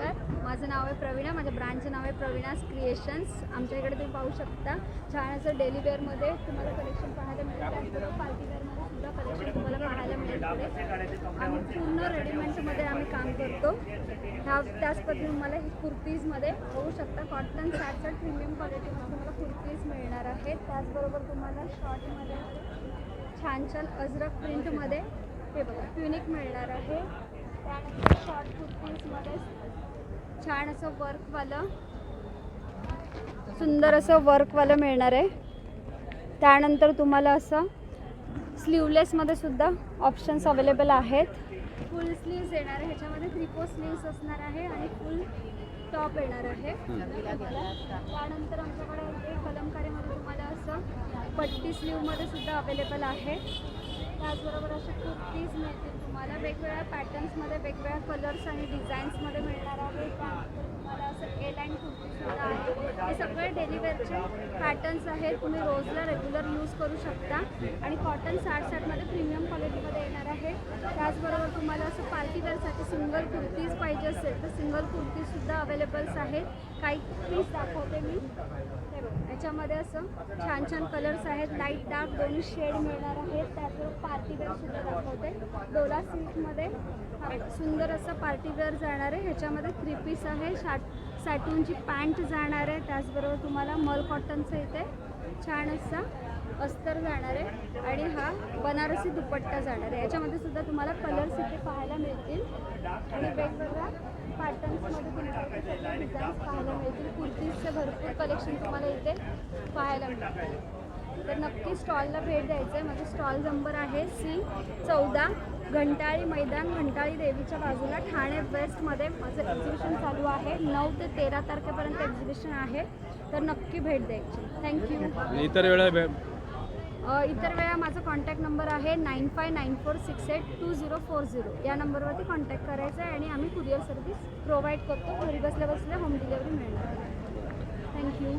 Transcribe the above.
नमस्कार. माझं नाव आहे प्रवीणा. माझ्या ब्रँडचं नाव आहे प्रवीणास क्रिएशन्स. आमच्या इकडे तुम्ही पाहू शकता छान असं डेली वेअरमध्ये तुम्हाला कलेक्शन पाहायला मिळेल. त्याचबरोबर पार्टी वेअरमध्ये सुद्धा कलेक्शन तुम्हाला पाहायला मिळेल आम्ही पूर्ण रेडीमेडमध्ये आम्ही काम करतो. ह्या त्याच पद्धतीने तुम्हाला ही कुर्तीजमध्ये होऊ शकता. कॉटन सॅटचं प्रीमियम क्वालिटीमध्ये तुम्हाला कुर्तीज मिळणार आहेत. त्याचबरोबर तुम्हाला शॉर्टमध्ये छान छान अजरक प्रिंटमध्ये हे बघा ट्युनिक मिळणार आहे. त्यानंतर शॉर्ट कुर्तीजमध्ये छान असं वर्कवालं सुंदर असं वर्कवालं मिळणार आहे. त्यानंतर तुम्हाला असं स्लीवलेसमध्ये सुद्धा ऑप्शन्स अवेलेबल आहेत. फुल स्लीव्ज येणार आहे. ह्याच्यामध्ये थ्री फोर स्लीव्स असणार आहे आणि फुल टॉप येणार आहे. त्यानंतर आमच्याकडे कलमकारीमध्ये तुम्हाला असं पट्टी स्लीवमध्ये सुद्धा अवेलेबल आहे. त्याचबरोबर अशा कुर्तीज मिळतील तुम्हाला. वेगवेगळ्या पॅटर्न्समध्ये वेगवेगळ्या कलर्स आणि डिझाईन्समध्ये मिळणार आहे. त्यानंतर तुम्हाला असं एल अँड कुर्तीजसुद्धा आहे. हे सगळे डेलीवेअरचे पॅटर्न्स आहेत. तुम्ही रोजला रेग्युलर यूज करू शकता. आणि कॉटन साठ साठमध्ये प्रीमियम क्वालिटीमध्ये येणार आहे त्याचबरोबर तुम्हाला असं पार्टीवेअरसाठी सिंगल कुर्तीज पाहिजे असेल तर सिंगल कुर्तीजसुद्धा अवेलेबल्स आहेत. काही पीस दाखवते मी. याच्यामध्ये असं छान छान कलर्स आहेत. लाइट डार्क दोन्ही शेड मिळणार आहेत. त्याचबरोबर पार्टीवेअरसुद्धा दाखवते. डोला सिल्कमध्ये सुंदर असं पार्टीवेअर जाणार आहे. ह्याच्यामध्ये थ्री पीस आहे. शाट सॅटूनची पॅन्ट जाणार आहे. त्याचबरोबर तुम्हाला मल कॉटनचं इथे छान असा अस्तर जाणार आहे आणि हा बनारसी दुपट्टा जाणार आहे. याच्यामध्ये सुद्धा तुम्हाला कलर्स इथे पाहायला मिळतील. आणि वेगवेगळ्या पॅटर्न्समध्ये तुम्हाला डिझाईन्स पाहायला मिळतील. कुर्तीजचे भरपूर कलेक्शन तुम्हाला इथे पाहायला मिळतील. तर नक्की स्टॉलला भेट द्यायचं आहे. माझं स्टॉल नंबर आहे सी चौदा घंटाळी मैदान घंटाळी देवीच्या बाजूला. ठाणे वेस्टमध्ये माझं एक्झिबिशन चालू आहे. नऊ ते तेरा तारखेपर्यंत एक्झिबिशन आहे. तर नक्की भेट द्यायची. थँक्यू इतर वेळा इतर वेळा माझा कॉन्टॅक्ट नंबर आहे nine five nine four six eight two zero four zero या नंबरवरती कॉन्टॅक्ट करायचा आहे आणि आम्ही कुरिअर सर्व्हिस प्रोव्हाइड करतो. घरी बसल्या बसल्या होम डिलेवरी मिळणार. थँक्यू